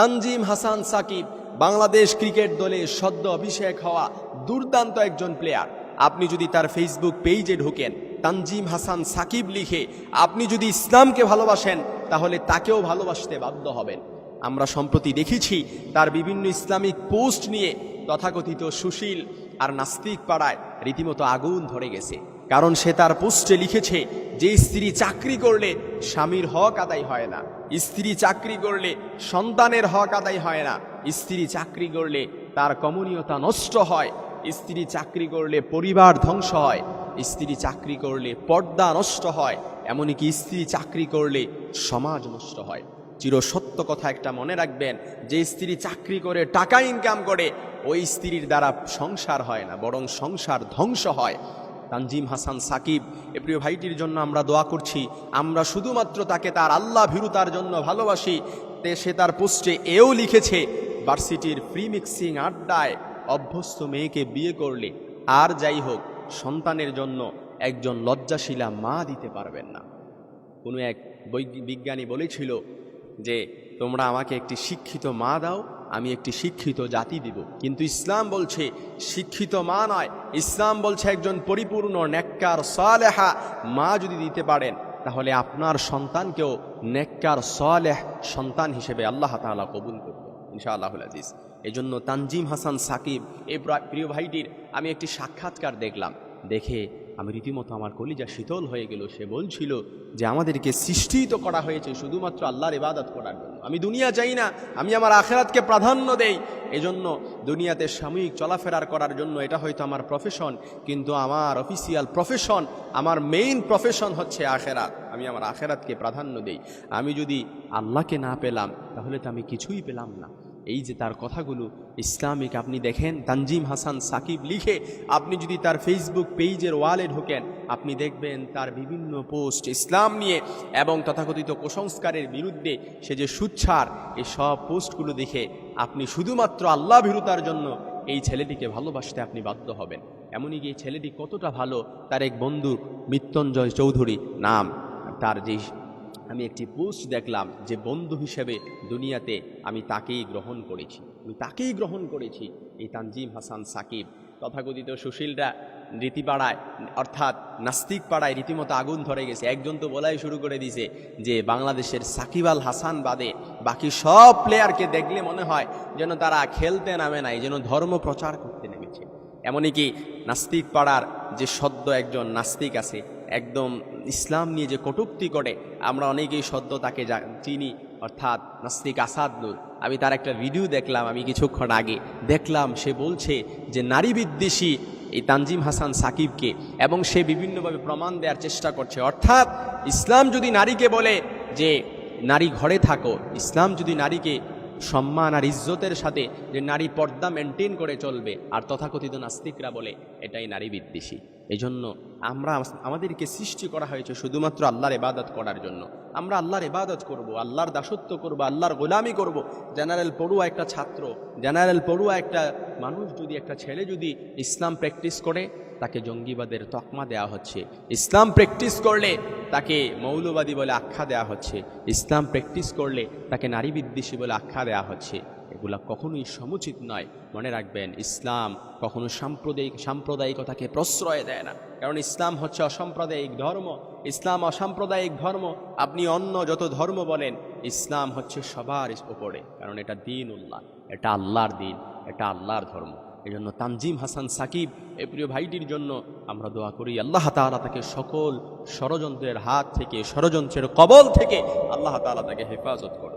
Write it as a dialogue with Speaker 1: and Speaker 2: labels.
Speaker 1: Tanzim Hasan Sakib, Bangladesh cricket দলে সদ্য অভিষেক হওয়া দুর্দান্ত একজন প্লেয়ার আপনি যদি তার ফেসবুক পেজে ঢোকেন, তানজিম হাসান সাকিব লিখে আপনি যদি ইসলামকে ভালোবাসেন, তাহলে তাকেও ভালোবাসতে বাধ্য হবেন। আমরা সম্প্রতি দেখেছি তার বিভিন্ন ইসলামিক পোস্ট নিয়ে তথাকথিত সুশীল আর নাস্তিক পাড়ায় রীতিমতো আগুন ধরে গেছে। কারণ সে তার পোস্টে লিখেছে যে স্ত্রী চাকরি করলে স্বামীর হক আদায় হয় না। স্ত্রী চাকরি করলে সন্তানের হক আদায় হয় না। স্ত্রী চাকরি করলে তার কমনীয়তা নষ্ট হয়। স্ত্রী চাকরি করলে পরিবার ধ্বংস হয়। স্ত্রী চাকরি করলে পর্দা নষ্ট হয়। এমনকি স্ত্রী চাকরি করলে সমাজ নষ্ট হয়। চিরসত্য কথা একটা মনে রাখবেন, যে স্ত্রী চাকরি করে টাকা ইনকাম করে, ওই স্ত্রীর দ্বারা সংসার হয় না, বরং সংসার ধ্বংস হয়। তানজিম হাসান সাকিব, এ প্রিয় ভাইটির জন্য আমরা দোয়া করছি, আমরা শুধুমাত্র তাকে তার আল্লাহ ভীরুতার জন্য ভালোবাসি, তে সে তার পোস্টে এও লিখেছে, ভার্সিটির প্রি মিক্সিং আড্ডায় অভ্যস্ত মেয়েকে বিয়ে করলে আর যাই হোক, সন্তানের জন্য একজন লজ্জাশীলা মা দিতে পারবেন না। কোনো এক বৈজ্ঞ- বিজ্ঞানী বলেছিল যে, তোমরা আমাকে একটি শিক্ষিত মা দাও আমি একটি শিক্ষিত জাতি দিব। কিন্তু ইসলাম বলছে শিক্ষিত মা নয়, ইসলাম বলছে একজন পরিপূর্ণ, নেককার, সালেহা মা যদি দিতে পারেন, তাহলে আপনার সন্তানকেও নেককার, সালেহ সন্তান হিসেবে আল্লাহ তাআলা কবুল করবে ইনশাআল্লাহ আজিজ। এই জন্য তানজিম হাসান সাকিব এই প্রিয় ভাইটির আমি একটি সাক্ষাৎকার দেখলাম। দেখে আমি রীতিমতো আমার কলিজা শীতল হয়ে গেল। সে বলছিল যে, আমাদেরকে সৃষ্টিত করা হয়েছে শুধুমাত্র আল্লাহর ইবাদত করার জন্য। আমি দুনিয়া চাই না, আমি আমার আখেরাতকে প্রাধান্য দেই। এজন্য দুনিয়াতে সাময়িক চলাফেরার করার জন্য এটা হয়তো আমার প্রফেশন কিন্তু আমার অফিসিয়াল প্রফেশন আমার মেইন প্রফেশন হচ্ছে আখেরাত। আমি আমার আখেরাতকে প্রাধান্য দেই। আমি যদি আল্লাহকে না পেলাম, তাহলে তো আমি কিছুই পেলাম না। এই যে তার কথাগুলো ইসলামিক, আপনি দেখেন, তানজিম হাসান সাকিব লিখে আপনি যদি তার ফেসবুক পেজের ওয়ালে ঢোকেন, আপনি দেখবেন তার বিভিন্ন পোস্ট ইসলাম নিয়ে এবং তথাকথিত কুসংস্কারের বিরুদ্ধে সে যে সুচ্ছার এই সব পোস্টগুলো দেখে আপনি শুধুমাত্র আল্লাহ ভীরুতার জন্য এই ছেলেটিকে ভালোবাসতে আপনি বাধ্য হবেন। এমনই কি এই ছেলেটি কতটা ভালো? তার এক বন্ধু মৃত্যুঞ্জয় চৌধুরী নাম। তার যেই আমি একটি পোস্ট দেখলাম যে বন্ধু হিসেবে দুনিয়াতে আমি তাকেই গ্রহণ করেছি। আমি তাকেই গ্রহণ করেছি, এই তানজিম হাসান সাকিব। তথাকথিত সুশীলরা রীতিপাড়ায়, অর্থাৎ নাস্তিক পাড়ায় রীতিমতো আগুন ধরে গেছে। একজন তো বলাই শুরু করে দিছে যে বাংলাদেশের সাকিব আল হাসান বাদে বাকি সব প্লেয়ারকে দেখলে মনে হয় যেন তারা খেলতে নামে নাই, যেন ধর্ম প্রচার করতে নেমেছে। এমনই কি নাস্তিক পাড়ার যে সদ্য একজন নাস্তিক আছে একদম ইসলাম নিয়ে যে কটুক্তি করে, আমরা অনেকেই সদ্য তাকে চিনি, অর্থাৎ নাস্তিক আসাদ নূর আমি তার একটা ভিডিও দেখলাম আমি কিছুক্ষণ আগে। দেখলাম সে বলছে যে, নারী বিদ্বেষী এই তানজিম হাসান সাকিবকে এবং সে বিভিন্নভাবে প্রমাণ দেওয়ার চেষ্টা করছে। অর্থাৎ ইসলাম যদি নারীকে বলে যে, নারী ঘরে থাকো। ইসলাম যদি নারীকে সম্মান আর ইজ্জতের সাথে যে, নারী পর্দা মেনটেন করে চলবে। আর তথাকথিত নাস্তিকরা বলে, এটাই নারী বিদ্বেষী। এই জন্য আমরা আমাদেরকে সৃষ্টি করা হয়েছে শুধুমাত্র আল্লাহর ইবাদত করার জন্য। আমরা আল্লাহর ইবাদত করব, আল্লাহর দাসত্ব করব, আল্লাহর গোলামি করব। জেনারেল পড়ুয়া একটা ছাত্র, জেনারেল পড়ুয়া একটা মানুষ যদি, একটা ছেলে যদি ইসলাম প্র্যাকটিস করে, তাকে জঙ্গিবাদের তকমা দেওয়া হচ্ছে। ইসলাম প্র্যাকটিস করলে তাকে মৌলবাদী বলে আখ্যা দেওয়া হচ্ছে। ইসলাম প্র্যাকটিস করলে তাকে নারী বিদ্বেষী বলে আখ্যা দেওয়া হচ্ছে। এগুলা কখনোই সমুচিত নয়। মনে রাখবেন, ইসলাম কখনো সাম্প্রদায়িক সাম্প্রদায়িকতাকে প্রশ্রয় দেয় না। কারণ ইসলাম হচ্ছে অসাম্প্রদায়িক ধর্ম। ইসলাম অসাম্প্রদায়িক ধর্ম। আপনি অন্য যত ধর্ম বলেন, ইসলাম হচ্ছে সবার উপরে। কারণ এটা দিন উল্লাহ এটা আল্লাহর দিন। এটা আল্লাহর ধর্ম। এই জন্য তানজিম হাসান সাকিব, এ প্রিয় ভাইটির জন্য আমরা দোয়া করি, আল্লাহ তাআলা তাকে সকল ষড়যন্ত্রের হাত থেকে, ষড়যন্ত্রের কবল থেকে আল্লাহ তাআলা তাকে হেফাজত করবে